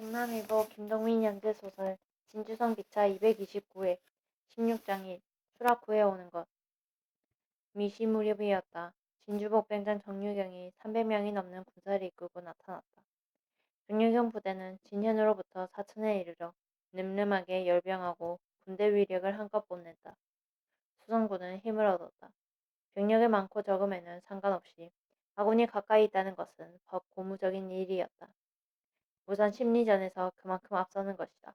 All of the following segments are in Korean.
경남일보 김동민 연재소설 진주성 기차 229회 16장 1 추락 후에 오는 것 미시 무렵이었다. 진주복병장 정유경이 300명이 넘는 군사를 이끌고 나타났다. 정유경 부대는 진현으로부터 사천에 이르러 늠름하게 열병하고 군대 위력을 한껏 뽐냈다. 수성군은 힘을 얻었다. 병력이 많고 적음에는 상관없이 아군이 가까이 있다는 것은 법 고무적인 일이었다. 우선 심리전에서 그만큼 앞서는 것이다.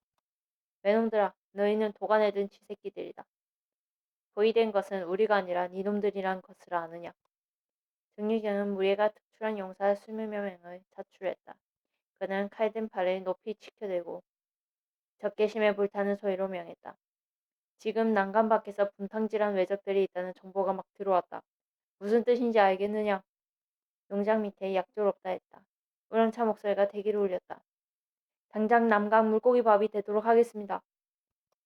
외놈들아, 너희는 도간에 든 쥐새끼들이다. 보이된 것은 우리가 아니라 니놈들이란 것을 아느냐. 정유경은 무예가 특출한 용사 스물여 명을 자출했다. 그는 칼든 팔을 높이 치켜들고 적개심에 불타는 소리로 명했다. 지금 난간 밖에서 분탕질한 외적들이 있다는 정보가 막 들어왔다. 무슨 뜻인지 알겠느냐? 용장 밑에 약조롭다 했다. 우렁차 목소리가 대기를 울렸다. 당장 남강 물고기 밥이 되도록 하겠습니다.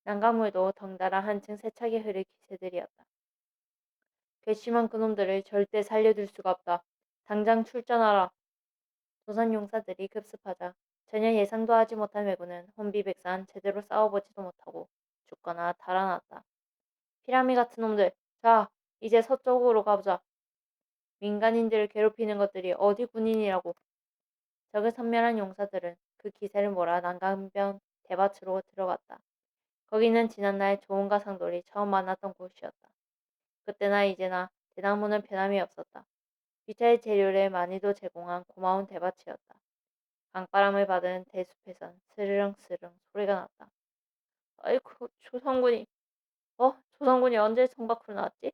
난강물도 덩달아 한층 세차게 흐를 기세들이었다. 괘씸한 그놈들을 절대 살려둘 수가 없다. 당장 출전하라. 조선 용사들이 급습하자 전혀 예상도 하지 못한 왜군은 혼비백산 제대로 싸워보지도 못하고 죽거나 달아났다. 피라미 같은 놈들, 자, 이제 서쪽으로 가보자. 민간인들을 괴롭히는 것들이 어디 군인이라고. 적의 선멸한 용사들은 그 기세를 몰아 난강변 대밭으로 들어갔다. 거기는 지난날 좋은 가상돌이 처음 만났던 곳이었다. 그때나 이제나 대나무는 변함이 없었다. 귀차의 재료를 많이도 제공한 고마운 대밭이었다. 강바람을 받은 대숲에선 스르렁스르렁 소리가 났다. 아이고 조선군이 어? 조선군이 언제 성 밖으로 나왔지?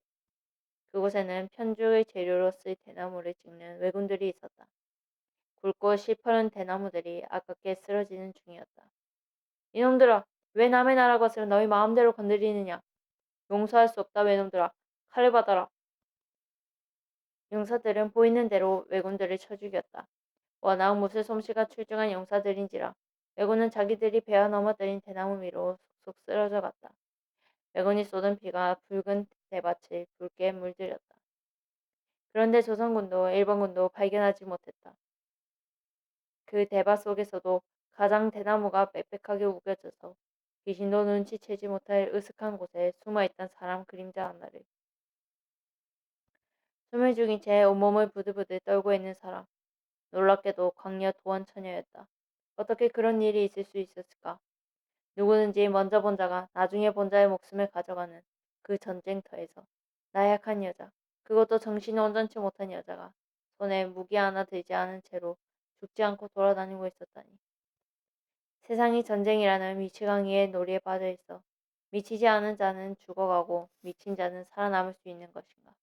그곳에는 편죽의 재료로 쓸 대나무를 찍는 왜군들이 있었다. 굵고 실퍼른 대나무들이 아깝게 쓰러지는 중이었다. 이놈들아, 왜 남의 나라 것을 너희 마음대로 건드리느냐? 용서할 수 없다, 외놈들아. 칼을 받아라. 용사들은 보이는 대로 왜군들을 쳐 죽였다. 워낙 무술 솜씨가 출중한 용사들인지라 왜군은 자기들이 베어 넘어뜨린 대나무 위로 쏙쏙 쓰러져 갔다. 왜군이 쏟은 피가 붉은 대밭을 붉게 물들였다. 그런데 조선군도 일본군도 발견하지 못했다. 그 대밭 속에서도 가장 대나무가 빽빽하게 우겨져서 귀신도 눈치채지 못할 으슥한 곳에 숨어있던 사람 그림자 하나를 숨을 죽인 채 온몸을 부들부들 떨고 있는 사람 놀랍게도 광녀 도원 처녀였다. 어떻게 그런 일이 있을 수 있었을까? 누구든지 먼저 본 자가 나중에 본 자의 목숨을 가져가는 그 전쟁터에서 나약한 여자, 그것도 정신이 온전치 못한 여자가 손에 무기 하나 들지 않은 채로 죽지 않고 돌아다니고 있었다니. 세상이 전쟁이라는 미치광이의 놀이에 빠져 있어 미치지 않은 자는 죽어가고 미친 자는 살아남을 수 있는 것인가.